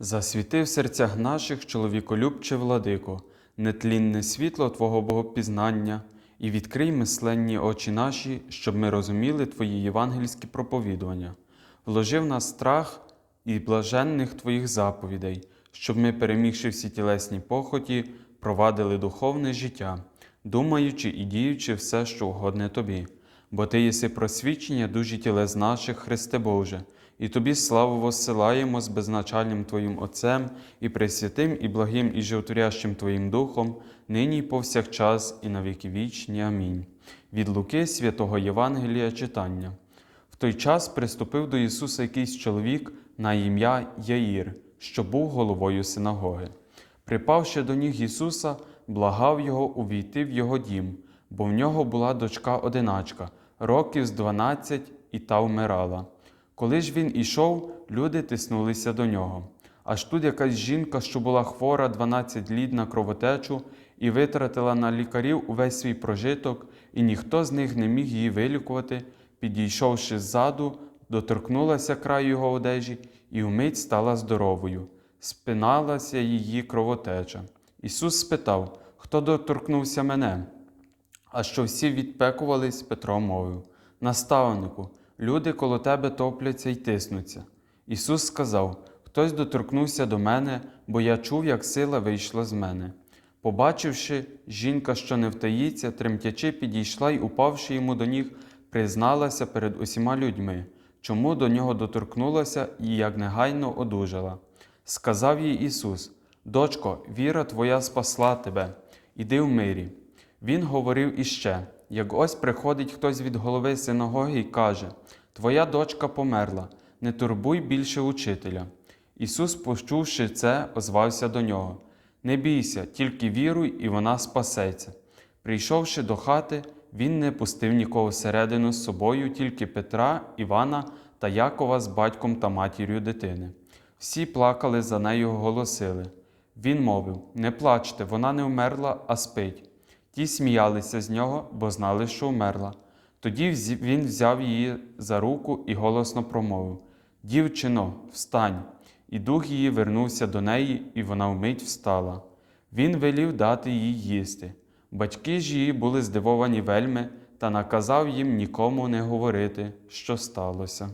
Засвіти в серцях наших, чоловіколюбче владико, нетлінне світло Твого Богопізнання, і відкрий мисленні очі наші, щоб ми розуміли Твої євангельські проповідування, вложи в нас страх і блаженних Твоїх заповідей, щоб ми, перемігши всі тілесні похоті, провадили духовне життя, думаючи і діючи все, що угодне Тобі. Бо Ти єси просвічення дужі тілес наших, Христе Боже, і Тобі славу воссилаємо з безначальним Твоїм Отцем і пресвятим, і благим, і животворящим Твоїм Духом, нині і повсякчас, і на віки вічні. Амінь. Від Луки святого Євангелія читання. В той час приступив до Ісуса якийсь чоловік на ім'я Яїр, що був головою синагоги. Припавши до ніг Ісуса, благав його увійти в його дім, бо в нього була дочка одиначка, років з дванадцять, і та вмирала. Коли ж він ішов, люди тиснулися до нього. Аж тут якась жінка, що була хвора 12 літ на кровотечу, і витратила на лікарів увесь свій прожиток, і ніхто з них не міг її вилікувати, підійшовши ззаду, доторкнулася краю його одежі і вмить стала здоровою. Спиналася її кровотеча. Ісус спитав, хто доторкнувся мене? А що всі відпекувались, Петро мовив: Наставнику, люди коло тебе топляться й тиснуться. Ісус сказав: Хтось доторкнувся до мене, бо я чув, як сила вийшла з мене. Побачивши, жінка, що не втаїться, тремтячи, підійшла й, упавши йому до ніг, призналася перед усіма людьми, чому до нього доторкнулася і як негайно одужала. Сказав їй Ісус: Дочко, віра твоя спасла тебе, іди в мирі. Він говорив іще: як ось приходить хтось від голови синагоги і каже: Твоя дочка померла, не турбуй більше учителя. Ісус, почувши це, озвався до нього: Не бійся, тільки віруй, і вона спасеться. Прийшовши до хати, він не пустив нікого всередину з собою, тільки Петра, Івана та Якова з батьком та матір'ю дитини. Всі плакали за нею, голосили. Він мовив: Не плачте, вона не вмерла, а спить. Ті сміялися з нього, бо знали, що вмерла. Тоді він взяв її за руку і голосно промовив: Дівчино, встань! І дух її вернувся до неї, і вона вмить встала. Він велів дати їй їсти. Батьки ж її були здивовані вельми та наказав їм нікому не говорити, що сталося.